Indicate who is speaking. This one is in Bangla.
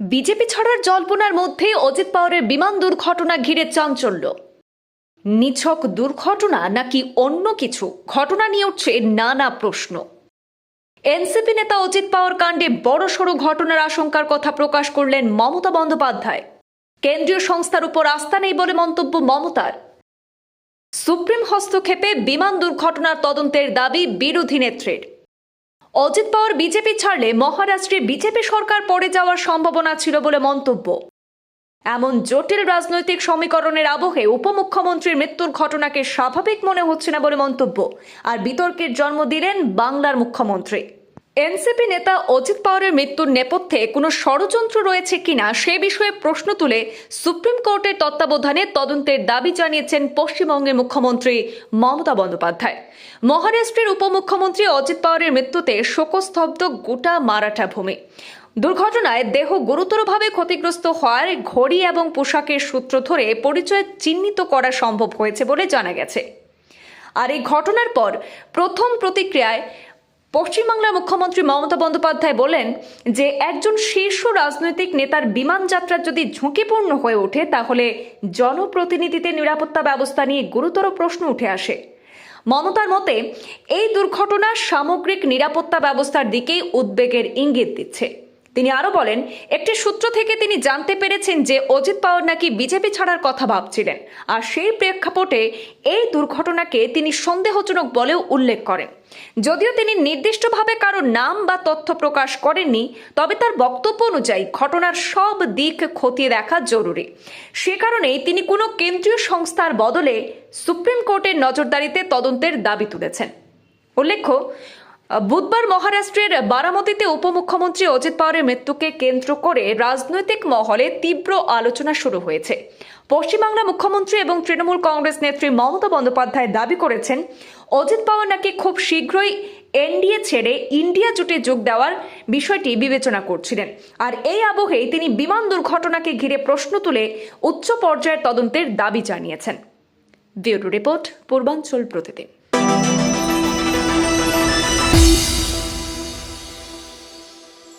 Speaker 1: বিজেপি ছাড়ার জল্পনার মধ্যে অজিত পাওয়ারের বিমান দুর্ঘটনা ঘিরে চাঞ্চল্য। নিছক দুর্ঘটনা নাকি অন্য কিছু? ঘটনা নিয়ে উঠছে নানা প্রশ্ন। এনসিপি নেতা অজিত পাওয়ার কাণ্ডে বড়সড় ঘটনার আশঙ্কার কথা প্রকাশ করলেন মমতা বন্দ্যোপাধ্যায়। কেন্দ্রীয় সংস্থার উপর আস্থা নেই বলে মন্তব্য মমতার। সুপ্রিম হস্তক্ষেপে বিমান দুর্ঘটনার তদন্তের দাবি বিরোধী নেত্রীর। অজিত পাওয়ার বিজেপি ছাড়লে মহারাষ্ট্রে বিজেপি সরকার পড়ে যাওয়ার সম্ভাবনা ছিল বলে মন্তব্য। এমন জটিল রাজনৈতিক সমীকরণের আবহে উপমুখ্যমন্ত্রীর মৃত্যুর ঘটনাকে স্বাভাবিক মনে হচ্ছে না বলে মন্তব্য। আর বিতর্কের জন্ম দিলেন বাংলার মুখ্যমন্ত্রী। এনসিপি নেতা অজিত পাওয়ারের মৃত্যুর নেপথ্যে কোনো ষড়যন্ত্র রয়েছে কিনা সে বিষয়ে প্রশ্ন তুলে সুপ্রিম কোর্টের তত্ত্বাবধানে তদন্তের দাবি জানিয়েছেন পশ্চিমবঙ্গের মুখ্যমন্ত্রী মমতা বন্দ্যোপাধ্যায়। মহারাষ্ট্রের উপমুখ্যমন্ত্রী অজিত পাওয়ারের মৃত্যুতে শোকস্তব্ধ গোটা মারাঠা ভূমি। দুর্ঘটনায় দেহ গুরুতরভাবে ক্ষতিগ্রস্ত হওয়ার ঘড়ি এবং পোশাকের সূত্র ধরে পরিচয় চিহ্নিত করা সম্ভব হয়েছে বলে জানা গেছে। আর এই ঘটনার পর প্রথম প্রতিক্রিয়ায় পশ্চিমবাংলার মুখ্যমন্ত্রী মমতা বন্দ্যোপাধ্যায় বলেন যে একজন শীর্ষ রাজনৈতিক নেতার বিমান যাত্রা যদি ঝুঁকিপূর্ণ হয়ে ওঠে, তাহলে জনপ্রতিনিধিদের নিরাপত্তা ব্যবস্থা নিয়ে গুরুতর প্রশ্ন উঠে আসে। মমতার মতে, এই দুর্ঘটনা সামগ্রিক নিরাপত্তা ব্যবস্থার দিকেই উদ্বেগের ইঙ্গিত দিচ্ছে। তিনি আরও বলেন, একটি সূত্র থেকে তিনি জানতে পেরেছেন যে অজিত পাওয়ার নাকি বিজেপি ছাড়ার কথা ভাবছিলেন। আর সেই প্রেক্ষাপটে এই দুর্ঘটনাকে তিনি সন্দেহজনক বলেও উল্লেখ করেন। যদিও তিনি নির্দিষ্টভাবে কারও নাম বা তথ্য প্রকাশ করেননি, তবে তার বক্তব্য অনুযায়ী ঘটনার সব দিক খতিয়ে দেখা জরুরি। সে কারণেই তিনি কোনো কেন্দ্রীয় সংস্থার বদলে সুপ্রিম কোর্টের নজরদারিতে তদন্তের দাবি তুলেছেন। উল্লেখ্য বুধবার মহারাষ্ট্রের বারামতিতে উপমুখ্যমন্ত্রী অজিত পাওয়ারের মৃত্যুকে কেন্দ্র করে রাজনৈতিক মহলে তীব্র আলোচনা শুরু হয়েছে। পশ্চিমবাংলা মুখ্যমন্ত্রী এবং তৃণমূল কংগ্রেস নেত্রী মমতা বন্দ্যোপাধ্যায় দাবি করেছেন, অজিত পাওয়ার নাকি খুব শীঘ্রই এনডিএ ছেড়ে ইন্ডিয়া জোটে যোগ দেওয়ার বিষয়টি বিবেচনা করছিলেন। আর এই আবহেই তিনি বিমান দুর্ঘটনাকে ঘিরে প্রশ্ন তুলে উচ্চ পর্যায়ের তদন্তের দাবি জানিয়েছেন। রিপোর্ট, পূর্বাঞ্চল প্রতিদিন।